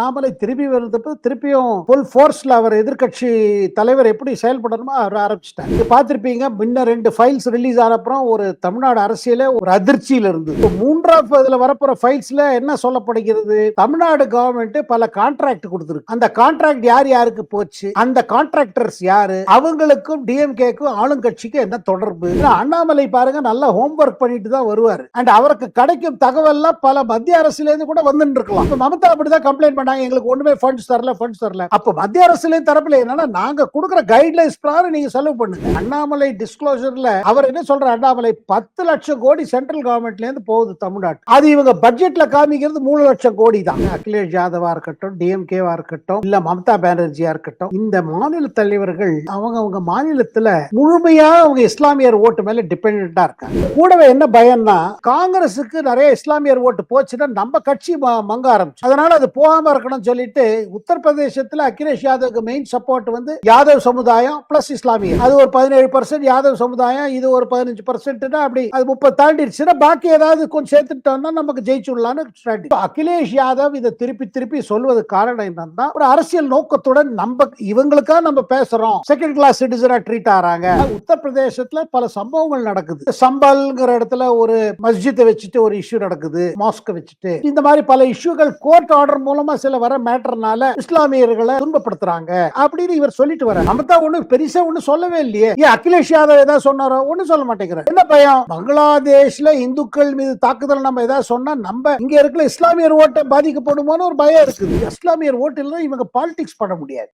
அண்ணாமலை திரும்பி வந்தப்ப திருப்பியும் ஃபுல் ஃபோர்ஸில் அவர் எதிர்கட்சி தலைவர் எப்படி செயல்படணுமோ அவர் ஆரம்பிச்சிட்டார். இது பார்த்திருப்பீங்க முன்ன ரெண்டு ஃபைல்ஸ் ரிலீஸ் ஆன அப்புறம் ஒரு தமிழ்நாடு அரசியல ஒரு அதிர்ச்சியில இருந்து மூன்றாவது இதில் வரப்போற ஃபைல்ஸில் என்ன சொல்லப்படுகிறது? தமிழ்நாடு கவர்மெண்ட் பல கான்ட்ராக்ட் கொடுத்துருக்கு. அந்த கான்ட்ராக்ட் யார் யாருக்கு போச்சு? அந்த கான்ட்ராக்டர்ஸ் யாரு? அவங்களுக்கும் டிஎம்கேக்கும் ஆளுங்கட்சிக்கும் என்ன தொடர்பு? அண்ணாமலை பாருங்க நல்லா ஹோம்ஒர்க் பண்ணிட்டு தான் வருவார். அண்ட் அவருக்கு கிடைக்கும் தகவல்லாம் பல மத்திய அரசுலேருந்து கூட வந்துட்டு இருக்கலாம் மமதா அப்படிதான் கம்ப்ளைண்ட் பண்ண பண்ணாங்க எங்களுக்கு ஒண்ணுமே ஃபண்ட்ஸ் தரல ஃபண்ட்ஸ் தரல. அப்ப மத்திய அரசுல தரப்புல என்னன்னா நாங்க கொடுக்குற கைட்லைன்ஸ் பிரகாரம் நீங்க செலவு பண்ணுங்க. அண்ணாமலை டிஸ்க்ளோசர்ல அவர் என்ன சொல்ற அண்ணாமலை பத்து லட்சம் கோடி சென்ட்ரல் கவர்மெண்ட்ல இருந்து போகுது தமிழ்நாட்டு. அது இவங்க பட்ஜெட்ல காமிக்கிறது மூணு லட்சம் கோடி தான். அகிலேஷ் யாதவா இருக்கட்டும் டிஎம்கேவா இருக்கட்டும் இல்ல மம்தா பானர்ஜியா இருக்கட்டும் இந்த மாநில தலைவர்கள் அவங்க அவங்க மாநிலத்துல முழுமையா அவங்க இஸ்லாமியர் ஓட்டு மேல டிபெண்டா இருக்காங்க. கூடவே என்ன பயம்னா காங்கிரஸுக்கு நிறைய இஸ்லாமியர் ஓட்டு போச்சுன்னா நம்ம கட்சி மங்க ஆரம்பிச்சு. அதனால அது போகாம இருக்கணும்னு சொல்லிட்டு உத்தரப்பிரதேசத்துல அகிலேஷ் யாதவுக்கு மெயின் சப்போர்ட் வந்து யாதவ் சமுதாயம் பிளஸ் இஸ்லாமிய. அது ஒரு பதினேழு பர்சன்ட் யாதவ் சமுதாயம் இது ஒரு பதினஞ்சு பர்சன்ட்னா அப்படி அது முப்பது தாண்டிடுச்சுன்னா பாக்கி ஏதாவது கொஞ்சம் சேர்த்துட்டோம்னா நமக்கு ஜெயிச்சுடலாம்னு strategy. அகிலேஷ் யாதவ் இதை திருப்பி திருப்பி சொல்வது காரணம் என்னன்னா ஒரு அரசியல் நோக்கத்துடன் நம்ம இவங்களுக்காக நம்ம பேசுறோம். செகண்ட் கிளாஸ் சிட்டிசனா ட்ரீட் ஆறாங்க. உத்தரப்பிரதேசத்துல பல சம்பவங்கள் நடக்குது. சம்பல்ங்கிற இடத்துல ஒரு மஸ்ஜித்தை வச்சுட்டு ஒரு இஷ்யூ நடக்குது. மாஸ்க் வச்சுட்டு. இந்த மாதிரி பல இஷ்யூகள் கோர்ட் ஆர்டர் மூலமா சில வர மேட்டர்னால இஸ்லாமியர்களை துன்பப்படுத்துறாங்க அப்படின்னு இவர் சொல்லிட்டு வர மமதா ஒண்ணு பெருசா ஒண்ணு சொல்லவே இல்லையே. ஏன் அகிலேஷ் யாதவ் ஏதாவது சொன்னாரோ? ஒண்ணு சொல்ல மாட்டேங்கிறார். என்ன பயம்? பங்களாதேஷ்ல இந்துக்கள் மீது தாக்குதல் நம்ம ஏதாவது சொன்னா நம்ம இங்க இருக்கிற இஸ்லாமியர் ஓட்டை பாதிக்கப்படுமோன்னு ஒரு பயம் இருக்குது. இஸ்லாமியர் ஓட்டு இல்லைன்னா இவங்க பாலிடிக்ஸ் பண்ண முடியாது.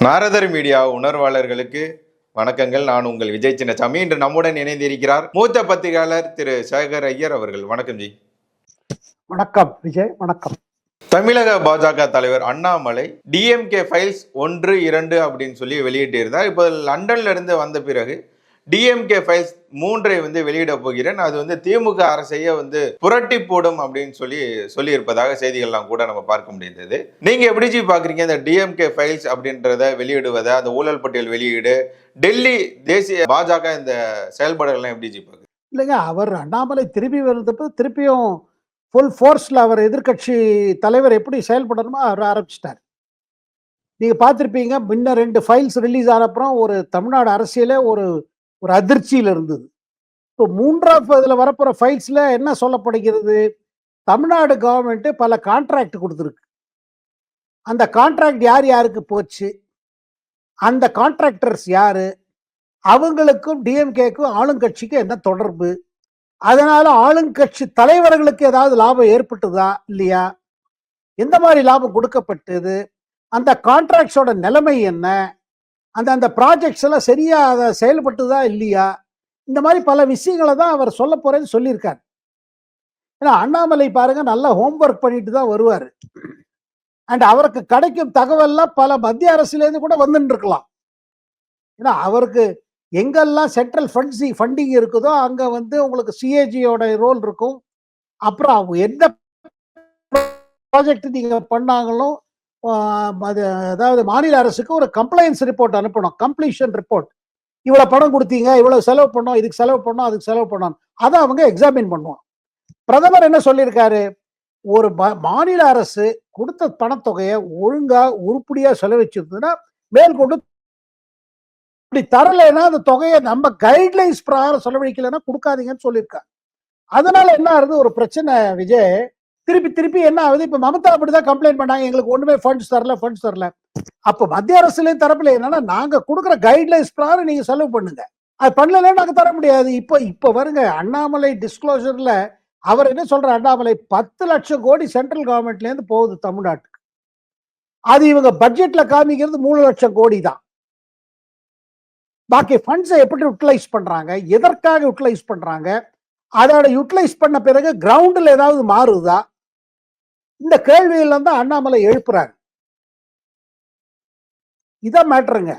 நாரதர் மீடியா உணர்வாளர்களுக்கு வணக்கங்கள். நான் உங்கள் விஜய் சின்னசாமி. இன்று நம்முடன் இணைந்திருக்கிறார் மூத்த பத்திரிகையாளர் திரு சேகர் ஐயர் அவர்கள். வணக்கம் ஜி. வணக்கம். விஜய் வணக்கம். தமிழக பாஜக தலைவர் அண்ணாமலை டிஎம்கே ஃபைல்ஸ் ஒன்று இரண்டு அப்படின்னு சொல்லி வெளியிட்டிருந்தார். இப்போ லண்டன்ல இருந்து வந்த பிறகு டிஎம்கே ஃபைல்ஸ் மூன்றை வந்து வெளியிட போகிறேன். அது வந்து திமுக அரசையே வந்து புரட்டி போடும் அப்படின்னு சொல்லி சொல்லியிருப்பதாக செய்திகள்லாம் கூட நம்ம பார்க்க முடிந்தது. நீங்க எப்படி ஜி பாக்குறீங்க? இந்த டிஎம்கே ஃபைல்ஸ் அப்படின்றத வெளியிடுவதை? அந்த ஊழல் பட்டியல் வெளியீடு? டெல்லி தேசிய பாஜக இந்த செயல்பாடுகள்லாம் எப்படி ஜி பாக்குறீங்க இல்லைங்க அவர் அண்ணாமலை திரும்பி வந்தப்ப திருப்பியும் ஃபுல் ஃபோர்ஸில் அவர் எதிர்க்கட்சி தலைவர் எப்படி செயல்படணுமோ அவர் ஆரம்பிச்சிட்டார். நீங்கள் பார்த்துருப்பீங்க முன்ன ரெண்டு ஃபைல்ஸ் ரிலீஸ் ஆன அப்புறம் ஒரு தமிழ்நாடு அரசியலே ஒரு ஒரு அதிர்ச்சியில் இருந்தது. இப்போ மூன்றாவது இதில் வரப்போகிற ஃபைல்ஸில் என்ன சொல்லப்படுகிறது? தமிழ்நாடு கவர்மெண்ட்டு பல கான்ட்ராக்ட் கொடுத்துருக்கு. அந்த கான்ட்ராக்ட் யார் யாருக்கு போச்சு? அந்த கான்ட்ராக்டர்ஸ் யார்? அவங்களுக்கும் டிஎம்கேக்கும் ஆளுங்கட்சிக்கும் என்ன தொடர்பு? அதனால ஆளுங்கட்சி தலைவர்களுக்கு ஏதாவது லாபம் ஏற்பட்டுதா இல்லையா? எந்த மாதிரி லாபம் கொடுக்கப்பட்டது? அந்த கான்ட்ராக்ட்ஸோட நிலைமை என்ன? அந்த அந்த ப்ராஜெக்ட்ஸ் எல்லாம் சரியா அதை செயல்பட்டுதா இல்லையா? இந்த மாதிரி பல விஷயங்களை தான் அவர் சொல்ல போறேன்னு சொல்லியிருக்காரு. ஏன்னா அண்ணாமலை பாருங்க நல்லா ஹோம்ஒர்க் பண்ணிட்டு தான் வருவார். அண்ட் அவருக்கு கிடைக்கும் தகவல்லாம் பல மத்திய அரசுலேருந்து கூட வந்துட்டு இருக்கலாம் ஏன்னா அவருக்கு எங்கெல்லாம் சென்ட்ரல் ஃபண்ட்ஸ் ஃபண்டிங் இருக்குதோ அங்கே வந்து உங்களுக்கு சிஏஜியோட ரோல் இருக்கும். அப்புறம் அவங்க எந்த ப்ராஜெக்ட் நீங்கள் பண்ணாங்களோ அது அதாவது மாநில அரசுக்கு ஒரு கம்ப்ளைன்ஸ் ரிப்போர்ட் அனுப்பணும். கம்ப்ளீஷன் ரிப்போர்ட் இவ்வளோ பணம் கொடுத்தீங்க இவ்வளோ செலவு பண்ணோம் இதுக்கு செலவு பண்ணோம் அதுக்கு செலவு பண்ணோம் அதை அவங்க எக்ஸாமின் பண்ணுவோம் பிரதமர் என்ன சொல்லியிருக்காரு? ஒரு மாநில அரசு கொடுத்த பணத்தொகையை ஒழுங்காக உருப்படியாக செலவிச்சிருந்ததுன்னா மேற்கொண்டு இப்படி தரலைன்னா அந்த தொகையை நம்ம கைட்லைன்ஸ் பிரகாரம் செலவழிக்கலைன்னா கொடுக்காதீங்கன்னு சொல்லியிருக்காங்க அதனால என்ன ஆகுது? ஒரு பிரச்சனை விஜய். திருப்பி திருப்பி என்ன ஆகுது? இப்ப மமதா அப்படிதான் கம்ப்ளைண்ட் பண்ணாங்க. எங்களுக்கு ஒண்ணுமே ஃபண்ட்ஸ் தரல ஃபண்ட்ஸ் தரல. அப்ப மத்திய அரசுல தரப்புல என்னன்னா நாங்க கொடுக்குற கைட்லைன்ஸ் பிரகாரம் நீங்க செலவு பண்ணுங்க. அது பண்ணலன்னா நாங்க தர முடியாது. இப்ப இப்ப வருங்க அண்ணாமலை டிஸ்க்ளோசர்ல அவர் என்ன சொல்ற அண்ணாமலை பத்து லட்சம் கோடி சென்ட்ரல் கவர்மெண்ட்ல இருந்து போகுது தமிழ்நாட்டுக்கு. அது இவங்க பட்ஜெட்ல காமிக்கிறது மூணு லட்சம் கோடி தான் பாக்கி ஃபண்ட்ஸை எப்படி யூட்டிலைஸ் பண்றாங்க எதற்காக யூட்டிலைஸ் பண்றாங்க அதோட யூட்டிலைஸ் பண்ண பிறகு கிரவுண்டில் ஏதாவது மாறுதா? இந்த கேள்வியில தான் அண்ணாமலை எழுப்புறாங்க இதான் மேட்ருங்க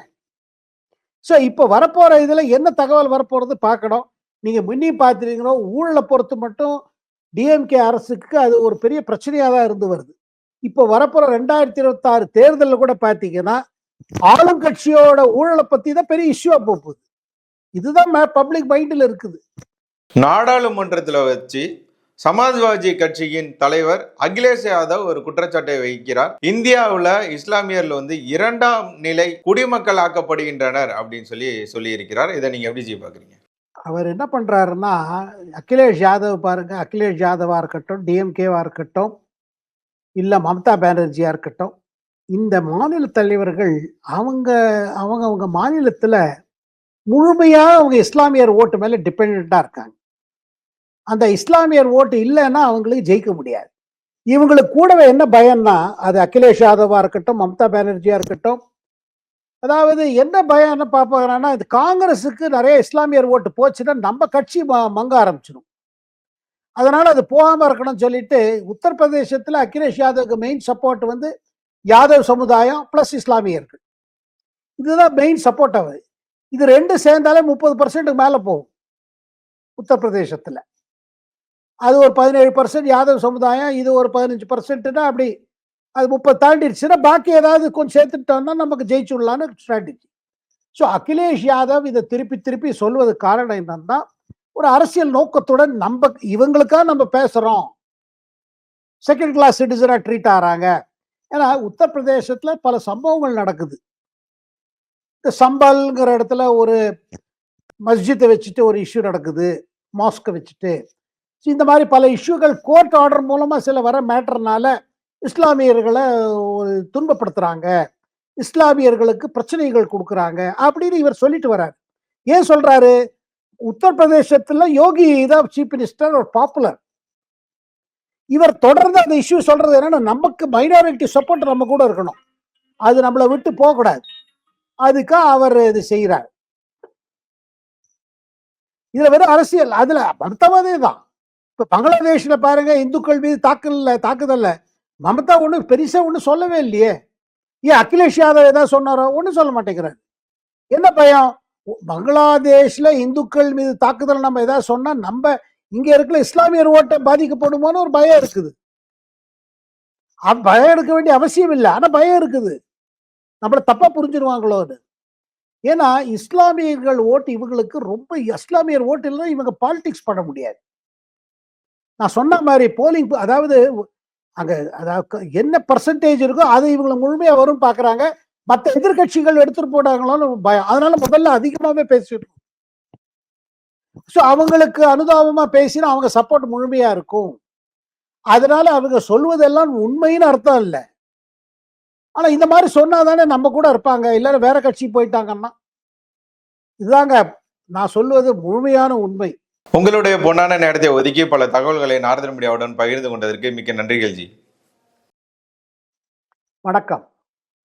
ஸோ இப்போ வரப்போற இதில் என்ன தகவல் வரப்போறது பார்க்கணும் நீங்க முன்னே பார்த்துட்டீங்கன்னா ஊழலை பொறுத்து மட்டும் டிஎம்கே அரசுக்கு அது ஒரு பெரிய பிரச்சனையாக தான் இருந்து வருது. இப்போ வரப்போற ரெண்டாயிரத்தி இருபத்தாறு தேர்தலில் கூட பார்த்தீங்கன்னா ஆளுங்கட்சியோட ஊழலை பத்தி தான் பெரிய இஷ்யூவா போகுது. இதுதான் பப்ளிக் மைண்டில் இருக்குது. நாடாளுமன்றத்துல வச்சு சமாஜ்வாதி கட்சியின் தலைவர் அகிலேஷ் யாதவ் ஒரு குற்றச்சாட்டை வைக்கிறார். இந்தியாவுல இஸ்லாமியர்ல வந்து இரண்டாம் நிலை குடிமக்கள் ஆக்கப்படுகின்றனர் அப்படின்னு சொல்லி சொல்லி இருக்கிறார் இதை நீங்க எப்படி ஜி பாக்குறீங்க? அவர் என்ன பண்றாருன்னா அகிலேஷ் யாதவ் பாருங்க அகிலேஷ் யாதவா இருக்கட்டும் டிஎம்கேவா இருக்கட்டும் இல்ல மம்தா பானர்ஜியா இருக்கட்டும் இந்த மாநில தலைவர்கள் அவங்க அவங்க அவங்க மாநிலத்துல முழுமையாக அவங்க இஸ்லாமியர் ஓட்டு மேல டிபெண்டா இருக்காங்க. அந்த இஸ்லாமியர் ஓட்டு இல்லைன்னா அவங்களுக்கு ஜெயிக்க முடியாது. இவங்களுக்கு கூடவே என்ன பயம்னா அது அகிலேஷ் யாதவா இருக்கட்டும் மம்தா பானர்ஜியா இருக்கட்டும். அதாவது என்ன பயம் என்ன பார்ப்பாங்கன்னா இது காங்கிரஸுக்கு நிறைய இஸ்லாமியர் ஓட்டு போச்சுன்னா நம்ம கட்சி ம- மங்க ஆரம்பிச்சிடும் அதனால அது போகாம இருக்கணும்னு சொல்லிட்டு உத்தரப்பிரதேசத்துல அகிலேஷ் யாதவுக்கு மெயின் சப்போர்ட் வந்து யாதவ் சமுதாயம் பிளஸ் இஸ்லாமியர்கள். இதுதான் மெயின் சப்போர்ட் அவர் இது ரெண்டு சேர்ந்தாலே முப்பது பர்சன்ட்டுக்கு மேலே போகும். உத்தரப்பிரதேசத்தில். அது ஒரு பதினேழு பர்சன்ட் யாதவ் சமுதாயம் இது ஒரு பதினஞ்சு பர்சன்ட்னா அப்படி அது முப்பது தாண்டிடுச்சுன்னா பாக்கி ஏதாவது கொஞ்சம் சேர்த்துட்டோம்னா நமக்கு ஜெயிச்சுடலான்னு ஸ்ட்ராட்டஜி ஸோ அகிலேஷ் யாதவ் இதை திருப்பி திருப்பி சொல்வது காரணம் என்னன்னா ஒரு அரசியல் நோக்கத்துடன் நம்ம இவங்களுக்காக நம்ம பேசுகிறோம் செகண்ட் கிளாஸ் சிட்டிசனாக ட்ரீட் ஆகிறாங்க. ஏன்னா உத்தரப்பிரதேசத்துல பல சம்பவங்கள் நடக்குது. இந்த சம்பல்ங்கிற இடத்துல ஒரு மஸ்ஜித்தை வச்சுட்டு ஒரு இஷ்யூ நடக்குது. மாஸ்கை வச்சுட்டு. இந்த மாதிரி பல இஷ்யூகள் கோர்ட் ஆர்டர் மூலமா சில வர மேட்டர்னால இஸ்லாமியர்களை ஒரு துன்பப்படுத்துறாங்க. இஸ்லாமியர்களுக்கு பிரச்சனைகள் கொடுக்குறாங்க அப்படின்னு இவர் சொல்லிட்டு வர்றார். ஏன் சொல்றாரு? உத்தரப்பிரதேசத்துல யோகி தான் சீஃப் மினிஸ்டர் ஒரு பாப்புலர் இவர் தொடர்ந்து அந்த இஷ்யூ சொல்றது என்னன்னா நமக்கு மைனாரிட்டி சப்போர்ட் நம்ம கூட இருக்கணும். அது நம்மளை விட்டு போகக்கூடாது. அதுக்காக அவர் இது செய்கிறார் இதுல வெறும் அரசியல். அதுல மமதாவதே தான். இப்ப பங்களாதேஷ்ல பாருங்க இந்துக்கள் மீது தாக்கல்ல தாக்குதல்ல மமதா ஒன்றும் பெருசா ஒன்றும் சொல்லவே இல்லையே. ஏன் அகிலேஷ் யாதவ் ஏதாவது சொன்னாரோ? ஒன்றும் சொல்ல மாட்டேங்கிறார். என்ன பயம்? பங்களாதேஷ்ல இந்துக்கள் மீது தாக்குதல் நம்ம ஏதாவது சொன்னா நம்ம இங்க இருக்கிற இஸ்லாமியர் ஓட்டை பாதிக்கப்படுமோன்னு ஒரு பயம் இருக்குது. அ- பயம் எடுக்க வேண்டிய அவசியம் இல்லை. ஆனா பயம் இருக்குது. நம்மள தப்பா புரிஞ்சிருவாங்களோன்னு ஏன்னா இஸ்லாமியர்கள் ஓட்டு இவங்களுக்கு ரொம்ப இஸ்லாமியர் ஓட்டு இல்லைன்னா இவங்க பாலிடிக்ஸ் பண்ண முடியாது. நான் சொன்ன மாதிரி போலிங் அதாவது அங்க அதாவது என்ன பர்சன்டேஜ் இருக்கோ அது இவங்களை முழுமையா வரும் பாக்குறாங்க மற்ற எதிர்க்கட்சிகள் எடுத்துட்டு போனாங்களோன்னு பயம். அதனால முதல்ல அதிகமாவே பேசிட்டு ஸோ அவங்களுக்கு அனுதாபமா பேசினா அவங்க சப்போர்ட் முழுமையா இருக்கும். அதனால அவங்க சொல்வதெல்லாம் உண்மைன்னு அர்த்தம் இல்லை. ஆனா இந்த மாதிரி சொன்னாதானே நம்ம கூட இருப்பாங்க. இல்லைன்னா வேற கட்சி போயிட்டாங்கன்னா. இதுதாங்க நான் சொல்வது முழுமையான உண்மை. உங்களுடைய பொன்னான நேரத்தை ஒதுக்கி பல தகவல்களை நாரதன் மீடியாவுடன் பகிர்ந்து கொண்டதற்கு மிக்க நன்றிகள் ஜி. வணக்கம்.